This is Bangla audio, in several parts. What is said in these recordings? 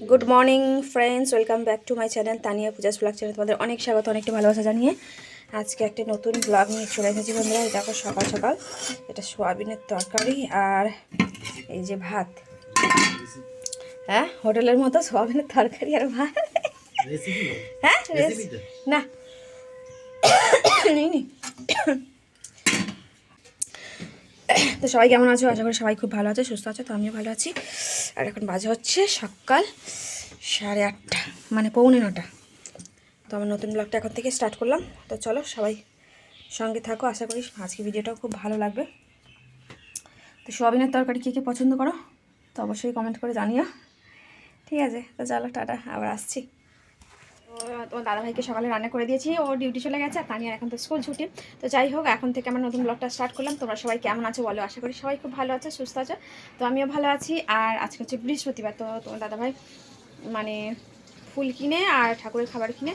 Good morning friends welcome back to my channel Tania Puja's blog channel তোমাদের অনেক স্বাগত অনেকটা ভালোবাসা জানিয়ে আজকে একটা নতুন ব্লগ নিয়ে চলে এসেছি বন্ধুরা। এই দেখো সকাল সকাল এটা সোয়াবিনের তরকারি আর এই যে ভাত। হ্যাঁ হোটেলের মতো সোয়াবিনের তরকারি আর ভাত। হ্যাঁ না। নি। তো সবাই কেমন আছো? আশা করি সবাই খুব ভালো আছে, সুস্থ আছে, তো আমিও ভালো আছি। আর এখন বাজে হচ্ছে সকাল সাড়ে আটটা মানে পৌনে নটা। তো আমার নতুন ব্লগটা এখন থেকে স্টার্ট করলাম। তো চলো সবাই সঙ্গে থাকো, আশা করি আজকে ভিডিওটাও খুব ভালো লাগবে। তো সোয়াবিনের তরকারি কী কী পছন্দ করো? তো অবশ্যই কমেন্ট করে জানিও। ঠিক আছে, তো চলো টাটা, আবার আসছি। তো দাদাভাইকে সকালে রান্না করে দিয়েছি। ও ডিউটি চলে গেছে, আর তানিয়ার এখন তো স্কুল ছুটি। তো যাই হোক, এখন থেকে আমার নতুন ব্লগটা স্টার্ট করলাম। তোমরা সবাই কেমন আছো বলো? আশা করি সবাই খুব ভালো আছে, সুস্থ আছে। তো আমিও ভালো আছি। আর আজকে হচ্ছে বৃহস্পতিবার, তো তোমার দাদাভাই মানে ফুল কিনে আর ঠাকুরের খাবার কিনে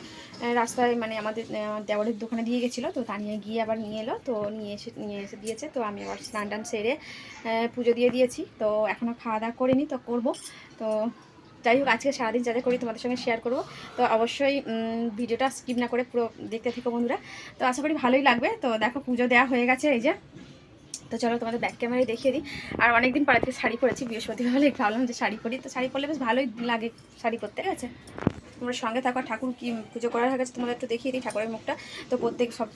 রাস্তায় মানে আমাদের দেওয়ারের দোকানে দিয়ে গেছিল। তো তানিয়া গিয়ে আবার নিয়ে এলো। তো নিয়ে এসে নিয়ে এসে দিয়েছে। তো আমি আবার স্নান টান সেরে পুজো দিয়ে দিয়েছি। তো এখনও খাওয়া দাওয়া করিনি, তো করব। তো যাই হোক, আজকে সারাদিন যা যা করি তোমাদের সঙ্গে শেয়ার করব। তো অবশ্যই ভিডিওটা স্কিপ না করে পুরো দেখতে থেকো বন্ধুরা। তো আশা করি ভালোই লাগবে। তো দেখো, পুজো দেওয়া হয়ে গেছে এই যে। তো চলো তোমাদের ব্যাক ক্যামেরায় দেখিয়ে দিই। আর অনেকদিন পরে থেকে শাড়ি পরেছি, বৃহস্পতিবার হলে ভাবলাম যে শাড়ি পরি। তো শাড়ি পরলে বেশ ভালোই লাগে শাড়ি পরতে, ঠিক আছে? তোমরা সঙ্গে থাকো ঠাকুর কি পুজো করার গেছে তোমাদের একটু দেখিয়ে দিই ঠাকুরের মুখটা। তো প্রত্যেক সব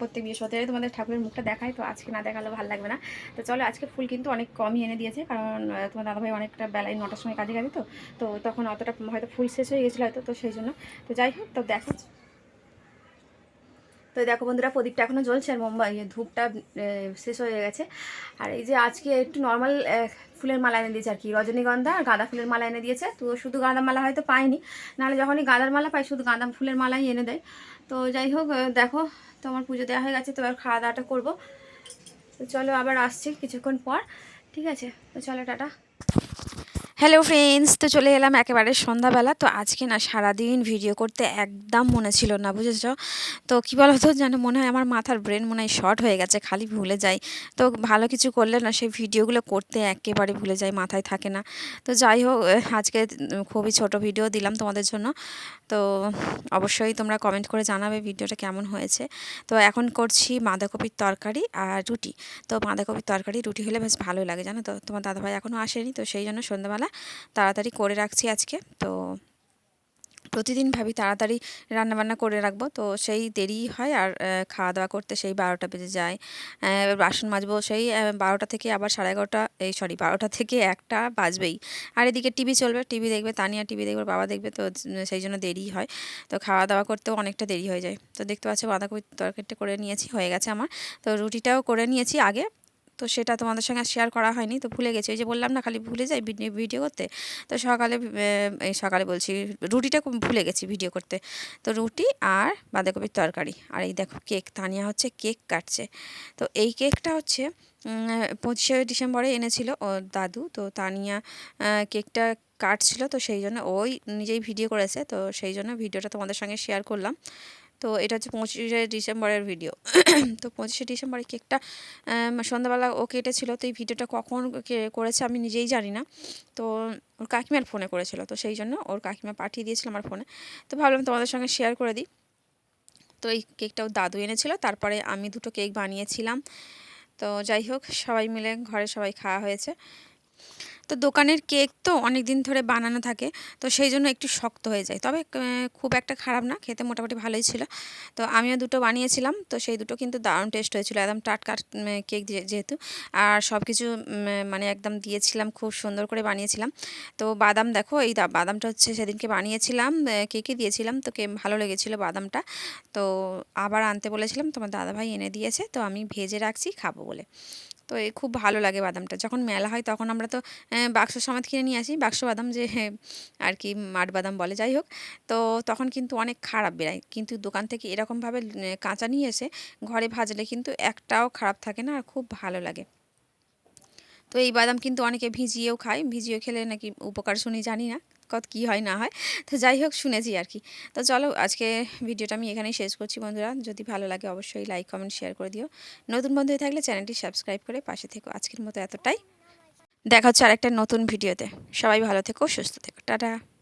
প্রত্যেক বৃহস্পতিবারে তোমাদের ঠাকুরের মুখটা দেখায়, তো আজকে না দেখালে ভালো লাগবে না। তো চলো, আজকে ফুল কিন্তু অনেক কমই এনে দিয়েছে, কারণ তোমার দাদাভাই অনেকটা বেলায় নটার সময় কাজে গেছে তো তো তখন অতটা হয়তো ফুল শেষ হয়ে গেছিল হয়তো, তো সেই জন্য। তো যাই হোক, তো দেখো। তো দেখো বন্ধুরা, প্রদীপটা এখনও জ্বলছে আর মোমবাই ধূপটা শেষ হয়ে গেছে। আর এই যে আজকে একটু নর্মাল ফুলের মালা এনে দিয়েছে আর কি। রজনীগন্ধা আর গাঁদা ফুলের মালা এনে দিয়েছে। তো শুধু গাঁদা মালা হয়তো পাইনি, নাহলে যখনই গাঁদার মালা পাই, শুধু গাঁদা ফুলের মালাই এনে দেয়। তো যাই হোক দেখো, তো আমার পুজো দেওয়া হয়ে গেছে, তো এবার খাওয়া দাওয়াটা করব। তো চলো আবার আসছি কিছুক্ষণ পর, ঠিক আছে? তো চলো, টাটা। হ্যালো ফ্রেন্ডস তো চলে এলাম একেবারে সন্ধ্যাবেলা। তো আজকে না সারাদিন ভিডিও করতে একদম মনে ছিল না, বুঝেছ? তো কী বলো তো যেন মনে হয় আমার মাথার ব্রেন মনে হয় শর্ট হয়ে গেছে, খালি ভুলে যাই। তো ভালো কিছু করলে না সেই ভিডিওগুলো করতে একেবারে ভুলে যাই, মাথায় থাকে না। তো যাই হোক, আজকে খুবই ছোট ভিডিও দিলাম তোমাদের জন্য। তো অবশ্যই তোমরা কমেন্ট করে জানাবে ভিডিওটা কেমন হয়েছে। তো এখন করছি বাঁধাকপির তরকারি আর রুটি। তো বাঁধাকপির তরকারি, রুটি হলে বেশ ভালোই লাগে, জানো তো? তোমার দাদাভাই এখনও আসেনি, তো সেই জন্য সন্ধ্যাবেলা তাড়াতাড়ি করে রাখছি আজকে। তো প্রতিদিন ভাবি তাড়াতাড়ি রান্নাবান্না করে রাখব। তো সেই দেরি হয় আর খাওয়া দাওয়া করতে সেই বারোটা বেজে যায়। বাসন মাজবো সেই বারোটা থেকে আবার সাড়ে এগারোটা, এই সরি, বারোটা থেকে একটা বাজবেই। আর এদিকে টিভি চলবে, টিভি দেখবে, তানিয়া টিভি দেখবে, বাবা দেখবে, তো সেই জন্য দেরি হয়। তো খাওয়া দাওয়া করতেও অনেকটা দেরি হয়ে যায়। তো দেখতে পাচ্ছ বাঁধাকপির তরকারিটা করে নিয়েছি, হয়ে গেছে আমার। তো রুটিটাও করে নিয়েছি আগে। তো সেটা তোমাদের সঙ্গে শেয়ার করা হয়নি, তো ভুলে গেছি। ওই যে বললাম না, খালি ভুলে যাই ভিডিও করতে। তো সকালে এই সকালে বলছি, রুটিটা ভুলে গেছি ভিডিও করতে। তো রুটি আর বাঁধাকপির তরকারি। আর এই দেখো কেক, তানিয়া হচ্ছে কেক কাটছে। তো এই কেকটা হচ্ছে পঁচিশে ডিসেম্বরে এনেছিল ও দাদু। তো তানিয়া কেকটা কাটছিল, তো সেই জন্য ওই নিজেই ভিডিও করেছে। তো সেই জন্য ভিডিওটা তোমাদের সঙ্গে শেয়ার করলাম। তো এটা হচ্ছে পঁচিশে ডিসেম্বরের ভিডিও। তো পঁচিশে ডিসেম্বরে কেকটা সন্ধ্যাবেলা ও কেটেছিল, তো এই ভিডিওটা কখন করেছে আমি নিজেই জানি না। তো ওর কাকিমার ফোনে করেছিল, তো সেই জন্য ওর কাকিমা পাঠিয়ে দিয়েছিল আমার ফোনে। তো ভাবলাম তোমাদের সঙ্গে শেয়ার করে দিই। তো এই কেকটা ওর দাদু এনেছিল, তারপরে আমি দুটো কেক বানিয়েছিলাম। তো যাই হোক, সবাই মিলে ঘরে সবাই খাওয়া হয়েছে। তো দোকানের কেক তো অনেক দিন ধরে বানানো থাকে, তো সেই জন্য একটু শক্ত হয়ে যায়। তবে খুব একটা খারাপ না, খেতে মোটামুটি ভালোই ছিল। তো আমিও দুটো বানিয়েছিলাম, তো সেই দুটো কিন্তু দারুণ টেস্ট হয়েছিল। একদম টাটকা কেক যেহেতু। আর সব কিছু মানে একদম দিয়েছিলাম, খুব সুন্দর করে বানিয়েছিলাম। তো বাদাম দেখো, এই বাদামটা হচ্ছে সেদিনকে বানিয়েছিলাম কেকে দিয়েছিলাম, তো কে, ভালো লেগেছিলো বাদামটা। তো আবার আনতে বলেছিলাম, তোমার দাদাভাই এনে দিয়েছে, তো আমি ভেজে রাখছি, খাব বলে। তো এই খুব ভালো লাগে বাদামটা। যখন মেলা হয় তখন আমরা তো বাক্স সমেত কিনে নিয়ে আসি। বাক্স বাদাম যে আর কি মাঠ বাদাম বলে, যাই হোক। তো তখন কিন্তু অনেক খারাপ বেরায় কিন্তু দোকান থেকে এরকমভাবে কাঁচা নিয়ে এসে ঘরে ভাজলে কিন্তু একটাও খারাপ থাকে না। আর খুব ভালো লাগে। তো এই বাদাম কিন্তু অনেকে ভিজিয়েও খায়। ভিজিয়ে খেলে নাকি উপকার শুনি জানি না, কত কী হয় না হয়। তো যাই হোক, শুনেছি আর কি। তো চলো, আজকে ভিডিওটা আমি এখানেই শেষ করছি বন্ধুরা। যদি ভালো লাগে অবশ্যই লাইক, কমেন্ট, শেয়ার করে দিও। নতুন বন্ধু হয়ে থাকলে চ্যানেলটি সাবস্ক্রাইব করে পাশে থেকো। আজকের মতো এতটাই। দেখা হচ্ছে আরেকটা নতুন ভিডিওতে। সবাই ভালো থেকো, সুস্থ থেকো। টাটা।